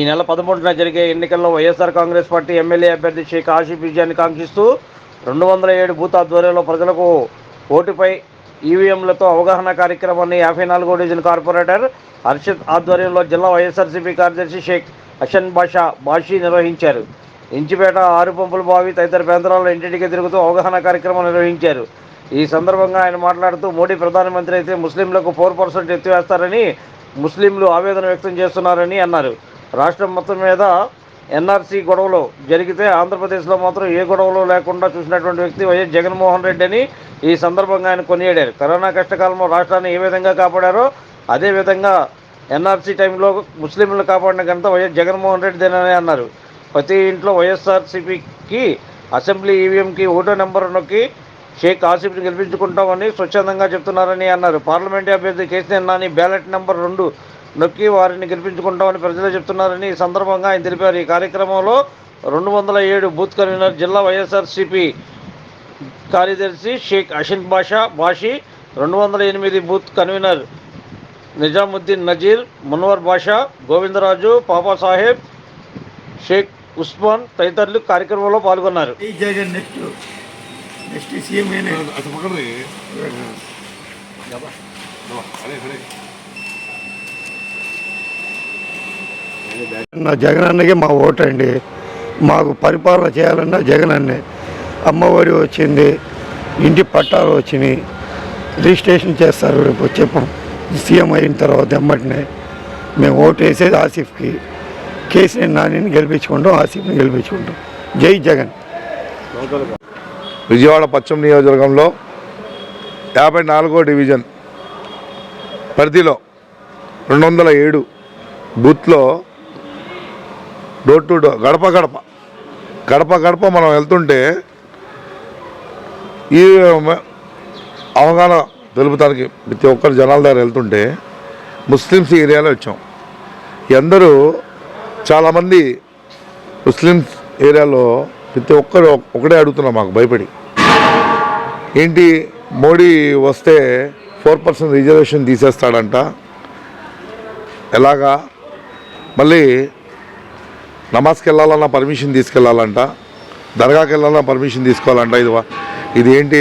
ఈ నెల పదమూడున జరిగే ఎన్నికల్లో వైఎస్ఆర్ కాంగ్రెస్ పార్టీ ఎమ్మెల్యే అభ్యర్థి షేక్ ఆసిఫ్ విజయాన్ని కాంక్షిస్తూ రెండు వందల ఏడు బూత్ ఆధ్వర్యంలో ప్రజలకు ఓటుపై ఈవీఎంలతో అవగాహన కార్యక్రమాన్ని యాభై నాలుగో డివిజన్ కార్పొరేటర్ హర్షిత్ ఆధ్వర్యంలో జిల్లా వైఎస్ఆర్సీపీ కార్యదర్శి షేక్ హషన్ బాషా బాషీ నిర్వహించారు. ఇంచిపేట ఆరు పంపుల బావి తదితర ప్రాంతాల్లో ఇంటింటికి తిరుగుతూ అవగాహన కార్యక్రమం నిర్వహించారు. ఈ సందర్భంగా ఆయన మాట్లాడుతూ మోడీ ప్రధానమంత్రి అయితే ముస్లింలకు ఫోర్ పర్సెంట్ ఎత్తివేస్తారని ముస్లింలు ఆవేదన వ్యక్తం చేస్తున్నారని అన్నారు. రాష్ట్రం మొత్తం మీద ఎన్ఆర్సీ గొడవలు జరిగితే ఆంధ్రప్రదేశ్లో మాత్రం ఏ గొడవలు లేకుండా చూసినటువంటి వ్యక్తి వైఎస్ జగన్మోహన్ రెడ్డి అని ఈ సందర్భంగా ఆయన కొనియాడారు. కరోనా కష్టకాలంలో రాష్ట్రాన్ని ఏ విధంగా కాపాడారో అదేవిధంగా ఎన్ఆర్సీ టైంలో ముస్లింలను కాపాడిన ఘనత వైఎస్ జగన్మోహన్ రెడ్డిదేనని అన్నారు. ప్రతి ఇంట్లో వైఎస్ఆర్సీపీకి అసెంబ్లీ ఈవీఎంకి ఓటో నెంబర్ నొక్కి షేక్ ఆసిఫ్ని గెలిపించుకుంటామని స్వచ్ఛందంగా చెప్తున్నారని అన్నారు. పార్లమెంట్ అభ్యర్థి కేసీఆర్ నాని బ్యాలెట్ నెంబర్ రెండు నొక్కి వారిని గెలిపించుకుంటామని ప్రజలు చెప్తున్నారని ఈ సందర్భంగా ఆయన తెలిపారు. ఈ కార్యక్రమంలో రెండు వందల ఏడు బూత్ కన్వీనర్ జిల్లా వైఎస్ఆర్సీపీ కార్యదర్శి షేక్ అషిన్ బాషా బాషీ రెండు వందల ఎనిమిది బూత్ కన్వీనర్ నిజాముద్దీన్ నజీర్ మున్వర్ బాషా గోవిందరాజు పాపా సాహెబ్ షేక్ ఉస్మాన్ తదితరులు కార్యక్రమంలో పాల్గొన్నారు. ఈ జగన్ నెక్స్ట్. నెక్స్ట్ సీఎం నా జగన్ అన్నకే మా ఓటు అండి మాకు పరిపాలన చేయాలన్నా జగన్ అన్నే. అమ్మఒడి వచ్చింది ఇంటి పట్టాలు వచ్చినాయి. రిజిస్ట్రేషన్ చేస్తారు రేపు చెప్పం. సీఎం అయిన తర్వాత ఎమ్మటినే మేము ఓటు వేసేది ఆసిఫ్కి. కేసీఆర్ నానిని గెలిపించుకుంటాం ఆసిఫ్ని గెలిపించుకుంటాం. జై జగన్. విజయవాడ పశ్చిమ నియోజకవర్గంలో యాభై నాలుగో డివిజన్ పరిధిలో రెండు వందల ఏడు బూత్లో డోర్ టు డోర్ గడప గడప. గడప గడప మనం వెళ్తుంటే ఈ అవగాహన తెలుపుతానికి ప్రతి ఒక్కరు జనాల దగ్గర వెళ్తుంటే ముస్లిమ్స్ ఏరియాలో వచ్చాం. అందరూ చాలామంది ముస్లిమ్స్ ఏరియాలో ప్రతి ఒక్కరు ఒకటే అడుగుతున్నాం మాకు భయపడి. ఏంటి మోడీ వస్తే ఫోర్ పర్సెంట్ రిజర్వేషన్ తీసేస్తాడంట. ఎలాగా? మళ్ళీ నమాజ్కి వెళ్ళాలన్నా పర్మిషన్ తీసుకెళ్ళాలంట దర్గాకి వెళ్ళాలన్నా పర్మిషన్ తీసుకోవాలంట. ఇది ఇది ఏంటి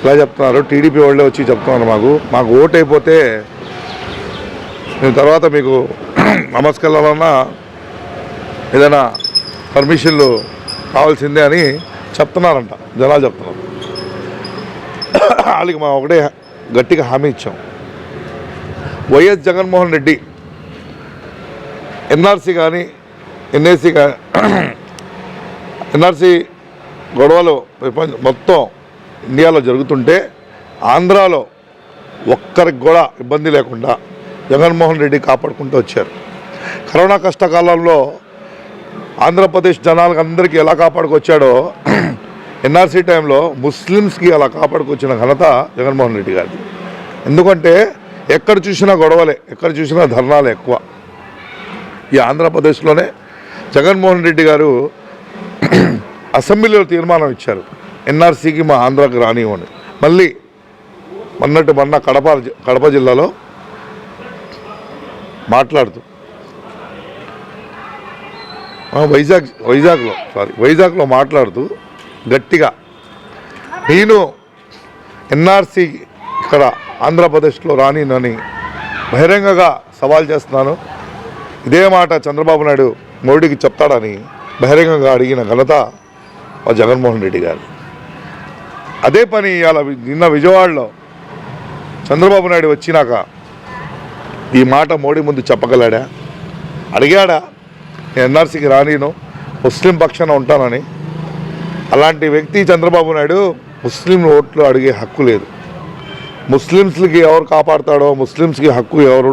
ఇలా చెప్తున్నారు. టీడీపీ వాళ్ళే వచ్చి చెప్తున్నారు మాకు. మాకు ఓట్ అయిపోతే మేము తర్వాత మీకు నమాజ్కి వెళ్ళాలన్నా ఏదైనా పర్మిషన్లు కావాల్సిందే అని చెప్తున్నారంట. జనాలు చెప్తున్నారు. వాళ్ళకి మనం ఒకటే గట్టిగా హామీ ఇచ్చాం. వైఎస్ జగన్మోహన్ రెడ్డి ఎన్ఆర్సీ కానీ ఎన్ఏసీ ఎన్ఆర్సీ గొడవలు ప్రపంచ మొత్తం ఇండియాలో జరుగుతుంటే ఆంధ్రాలో ఒక్కరికి కూడా ఇబ్బంది లేకుండా జగన్మోహన్ రెడ్డి కాపాడుకుంటూ వచ్చారు. కరోనా కష్టకాలంలో ఆంధ్రప్రదేశ్ జనాలకు అందరికీ ఎలా కాపాడుకొచ్చాడో ఎన్ఆర్సీ టైంలో ముస్లిమ్స్కి అలా కాపాడుకొచ్చిన ఘనత జగన్మోహన్ రెడ్డి గారిది. ఎందుకంటే ఎక్కడ చూసినా గొడవలే ఎక్కడ చూసినా ధర్నాలే ఎక్కువ. ఈ ఆంధ్రప్రదేశ్లోనే జగన్మోహన్ రెడ్డి గారు అసెంబ్లీలో తీర్మానం ఇచ్చారు. ఎన్ఆర్సీకి మా ఆంధ్రాకి రానివ్వండి. మళ్ళీ మొన్నటి మొన్న కడప కడప జిల్లాలో మాట్లాడుతూ వైజాగ్ వైజాగ్లో సారీ వైజాగ్లో మాట్లాడుతూ గట్టిగా నేను ఎన్ఆర్సీ ఇక్కడ ఆంధ్రప్రదేశ్లో రానినని బహిరంగంగా సవాల్ చేస్తున్నాను. ఇదే మాట చంద్రబాబు నాయుడు మోడీకి చెప్తాడని బహిరంగంగా అడిగిన ఘనత జగన్మోహన్ రెడ్డి గారు. అదే పని ఇవాళ నిన్న విజయవాడలో చంద్రబాబు నాయుడు వచ్చినాక ఈ మాట మోడీ ముందు చెప్పగలడా అడిగాడా? నేను ఎన్ఆర్సీకి రానిను ముస్లిం పక్షాన ఉంటానని. అలాంటి వ్యక్తి చంద్రబాబు నాయుడు ముస్లిం ఓట్లు అడిగే హక్కు లేదు. ముస్లిమ్స్కి ఎవరు కాపాడుతాడో ముస్లిమ్స్కి హక్కు ఎవరు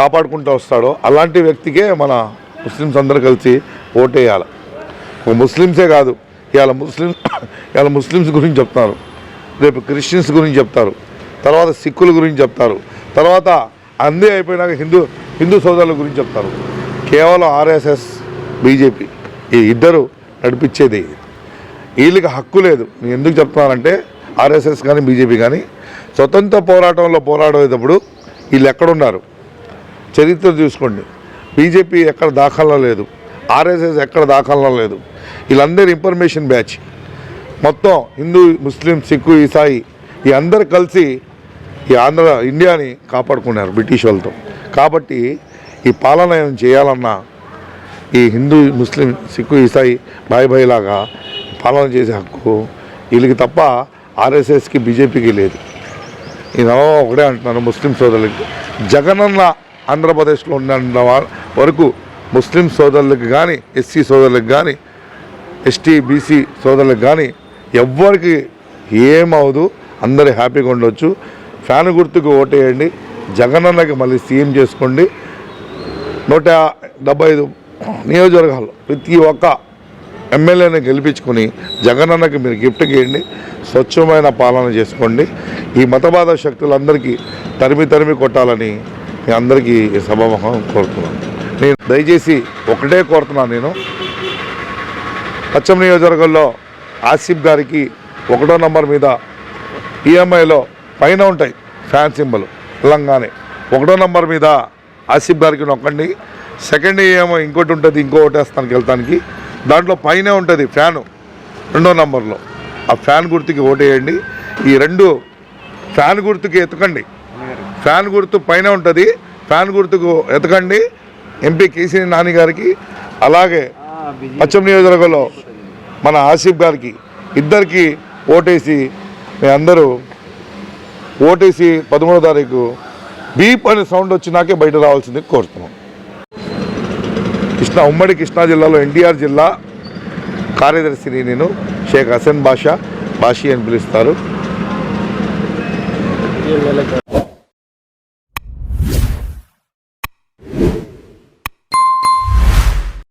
కాపాడుకుంటూ వస్తాడో అలాంటి వ్యక్తికే మన ముస్లిమ్స్ అందరూ కలిసి ఓటేయాలి. ఒక ముస్లిమ్సే కాదు ఇవాళ ముస్లిం ఇవాళ ముస్లిమ్స్ గురించి చెప్తారు. రేపు క్రిస్టియన్స్ గురించి చెప్తారు. తర్వాత సిక్కుల గురించి చెప్తారు. తర్వాత అందే అయిపోయినాక హిందూ హిందూ సోదరుల గురించి చెప్తారు. కేవలం ఆర్ఎస్ఎస్ బీజేపీ ఈ ఇద్దరు నడిపించేది. ఇది. వీళ్ళకి హక్కు లేదు. నేను ఎందుకు చెప్తున్నానంటే ఆర్ఎస్ఎస్ కానీ బీజేపీ కానీ స్వతంత్ర పోరాటంలో పోరాడేటప్పుడు వీళ్ళు ఎక్కడున్నారు? చరిత్ర చూసుకోండి. బీజేపీ ఎక్కడ దాఖలా లేదు. ఆర్ఎస్ఎస్ ఎక్కడ దాఖలా లేదు. వీళ్ళందరూ ఇన్ఫర్మేషన్ బ్యాచ్ మొత్తం హిందూ ముస్లిం సిక్కు ఈసాయి ఈ అందరు కలిసి ఈ ఆంధ్ర ఇండియాని కాపాడుకున్నారు బ్రిటిష్ వాళ్ళతో. కాబట్టి ఈ పాలన చేయాలన్నా ఈ హిందూ ముస్లిం సిక్కు ఈసాయి బాయ్ బాయ్లాగా పాలన చేసే హక్కు వీళ్ళకి తప్ప ఆర్ఎస్ఎస్కి బీజేపీకి లేదు. ఈ నవ ఒకటే అంటున్నాను ముస్లిం సోదరులకి. జగనన్న ఆంధ్రప్రదేశ్లో ఉన్న వరకు ముస్లిం సోదరులకు కానీ ఎస్సీ సోదరులకు కానీ ఎస్టీ బీసీ సోదరులకు కానీ ఎవ్వరికి ఏమవదు అందరూ హ్యాపీగా ఉండొచ్చు. ఫ్యాన్ గుర్తుకు ఓటేయండి. జగనన్నకి మళ్ళీ సీఎం చేసుకోండి. నూట డెబ్బై ఐదు నియోజకవర్గాల్లో ప్రతి ఒక్క ఎమ్మెల్యేని గెలిపించుకొని జగనన్నకి మీరు గిఫ్ట్ గీయండి స్వచ్ఛమైన పాలన చేసుకోండి. ఈ మతవాద శక్తులందరికీ తరిమి తరిమి కొట్టాలని మీ అందరికీ ఈ సభాముఖం కోరుతున్నాను. నేను దయచేసి ఒకటే కోరుతున్నాను నేను. పశ్చిమ నియోజకవర్గంలో ఆసిఫ్ గారికి ఒకటో నంబర్ మీద ఈఎంఐలో పైన ఉంటాయి ఫ్యాన్ సింబల్ తెలంగాణ. ఒకటో నంబర్ మీద ఆసిఫ్ గారికి నొక్కండి. సెకండ్ ఈఎంఐ ఇంకోటి ఉంటుంది ఇంకో ఓటేస్తానికి వెళ్తానికి. దాంట్లో పైనే ఉంటుంది ఫ్యాను రెండో నంబర్లో. ఆ ఫ్యాన్ గుర్తుకి ఓటేయండి. ఈ రెండు ఫ్యాన్ గుర్తుకి ఎతకండి ఫ్యాన్ గుర్తు పైన ఉంటుంది. ఫ్యాన్ గుర్తుకు ఎతకండి ఎంపీ కేసీ నాని గారికి అలాగే పశ్చిమ నియోజకవర్గంలో మన ఆసిఫ్ గారికి ఇద్దరికి ఓటేసి మీ అందరూ ఓటేసి పదమూడో తారీఖు బీప్ అనే సౌండ్ వచ్చినాకే బయట రావాల్సింది కోరుతున్నాం. కృష్ణా ఉమ్మడి కృష్ణా జిల్లాలో ఎన్టీఆర్ జిల్లా కార్యదర్శిని నేను షేక్ హసన్ బాషా బాషి అని పిలుస్తారు.